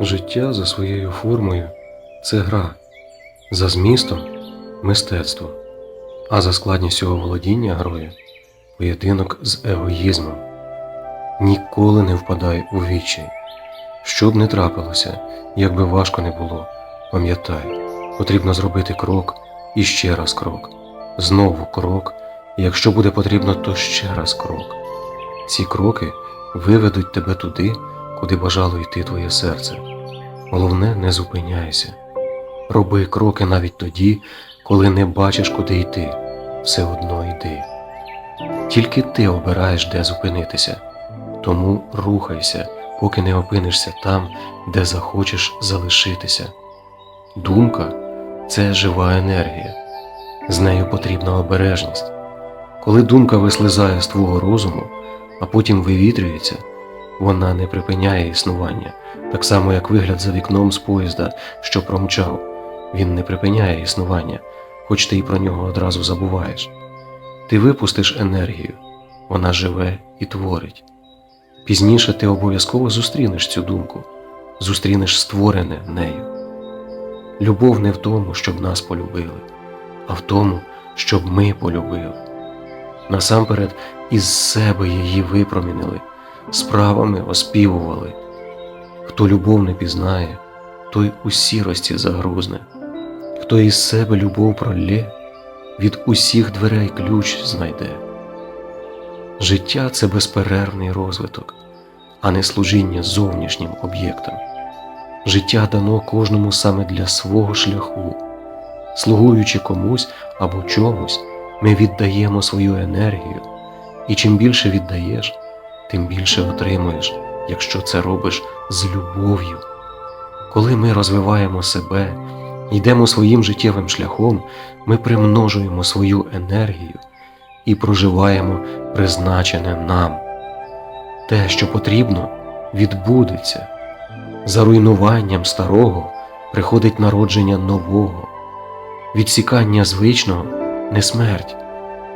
Життя за своєю формою це гра, за змістом мистецтво, а за складністю оволодіння грою поєдинок з егоїзмом. Ніколи не впадай у відчай. Що б не трапилося, як би важко не було, пам'ятай, потрібно зробити крок і ще раз крок, знову крок, і якщо буде потрібно, то ще раз крок. Ці кроки виведуть тебе туди, куди бажало йти твоє серце. Головне, не зупиняйся. Роби кроки навіть тоді, коли не бачиш, куди йти. Все одно йди. Тільки ти обираєш, де зупинитися. Тому рухайся, поки не опинишся там, де захочеш залишитися. Думка це жива енергія, з нею потрібна обережність. Коли думка вислизає з твого розуму, а потім вивітрюється, вона не припиняє існування, так само як вигляд за вікном з поїзда, що промчав, він не припиняє існування, хоч ти й про нього одразу забуваєш. Ти випустиш енергію, вона живе і творить. Пізніше ти обов'язково зустрінеш цю думку, зустрінеш створене нею. Любов не в тому, щоб нас полюбили, а в тому, щоб ми полюбили. Насамперед із себе її випромінили, справами оспівували. Хто любов не пізнає, той у сірості загрузне, хто із себе любов пролє, від усіх дверей ключ знайде. Життя це безперервний розвиток, а не служіння зовнішнім об'єктам. Життя дано кожному саме для свого шляху. Слугуючи комусь або чомусь, ми віддаємо свою енергію, і чим більше віддаєш, тим більше отримуєш, якщо це робиш з любов'ю. Коли ми розвиваємо себе, йдемо своїм життєвим шляхом, ми примножуємо свою енергію і проживаємо призначене нам. Те, що потрібно, відбудеться. За руйнуванням старого приходить народження нового. Відсікання звичного не смерть,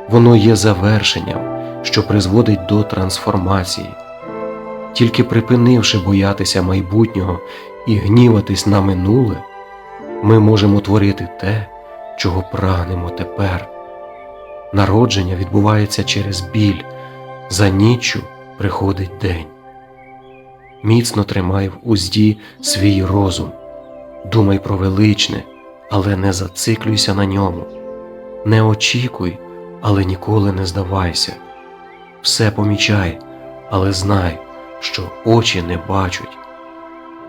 воно є завершенням, що призводить до трансформації. Тільки припинивши боятися майбутнього і гніватись на минуле, ми можемо творити те, чого прагнемо тепер. Народження відбувається через біль, за ніччю приходить день. Міцно тримай в узді свій розум, думай про величне, але не зациклюйся на ньому. Не очікуй, але ніколи не здавайся. Все помічай, але знай, що очі не бачать.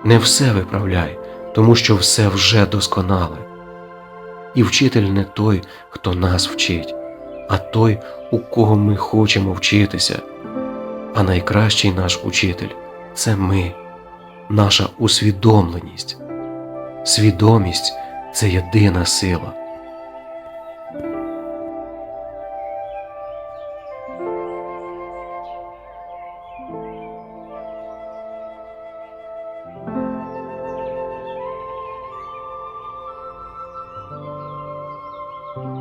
Не все виправляй, тому що все вже досконале. І вчитель не той, хто нас вчить, а той, у кого ми хочемо вчитися. А найкращий наш учитель це ми, наша усвідомленість. Свідомість це єдина сила.